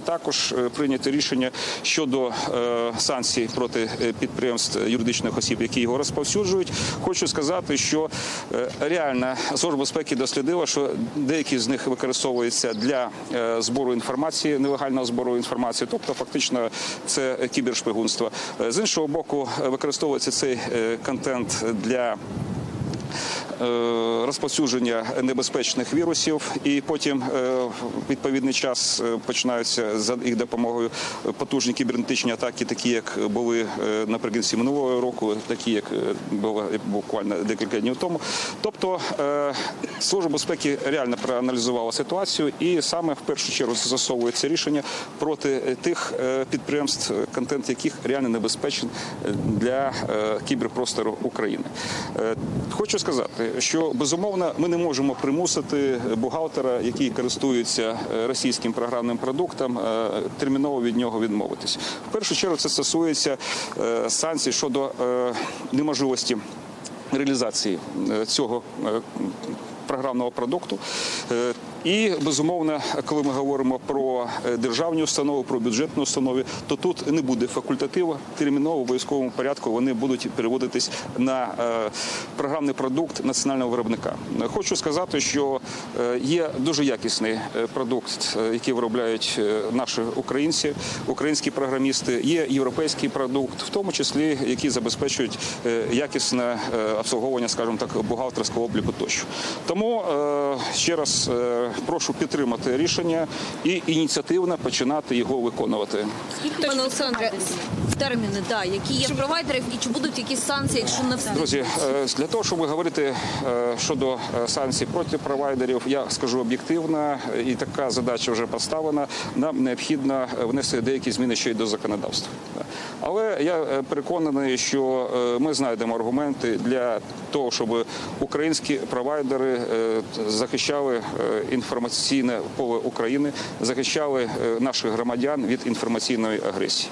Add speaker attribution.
Speaker 1: Також е, прийняти рішення щодо е, санкцій проти е, підприємств юридичних осіб, які його розповсюджують. Хочу сказати, що реальна служба безпеки дослідила, що деякі з них використовуються для збору інформації, нелегального збору інформації, тобто фактично це кібершпигунство. З іншого боку, використовується цей контент для розповсюдження небезпечних вірусів, і потім е, відповідний час е, починаються за їх допомогою потужні кібернетичні атаки, такі як були е, наприкінці минулого року, такі як е, було буквально декілька днів тому. Тобто е, служба безпеки реально проаналізувала ситуацію, і саме в першу чергу застосовується рішення проти тих е, підприємств, е, контент яких реально небезпечен е, для е, кіберпростору України. Е, Хочу сказати, що безумовно ми не можемо примусити бухгалтера, який користується е, російським програмним продуктом, е, терміново від нього відмовитись. В першу чергу це стосується е, санкцій щодо неможливості реалізації цього програмного продукту. І безумовно, коли ми говоримо про е, державні установи, про бюджетні установи, то тут не буде факультативу. Терміново в обов'язковому порядку вони будуть переводитись на е, програмний продукт національного виробника. Хочу сказати, що е, є дуже якісний продукт, який виробляють наші українці, українські програмісти. Є європейський продукт, в тому числі які забезпечують якісне обслуговування, скажімо так, бухгалтерського обліку тощо. Тому ще раз прошу підтримати рішення і ініціативно починати його виконувати.
Speaker 2: Пане Олександре, терміни, да, які є провайдерів і чи будуть якісь санкції, якщо не встигнуть?
Speaker 1: Друзі, е, для того, щоб говорити е, щодо е, санкцій проти провайдерів, я скажу об'єктивно, і така задача вже поставлена. Нам необхідно внести деякі зміни ще й до законодавства. Але я переконаний, що ми знайдемо аргументи для того, щоб українські провайдери захищали е, інформаційне поле України, захищали е, наших громадян від інформаційної агресії.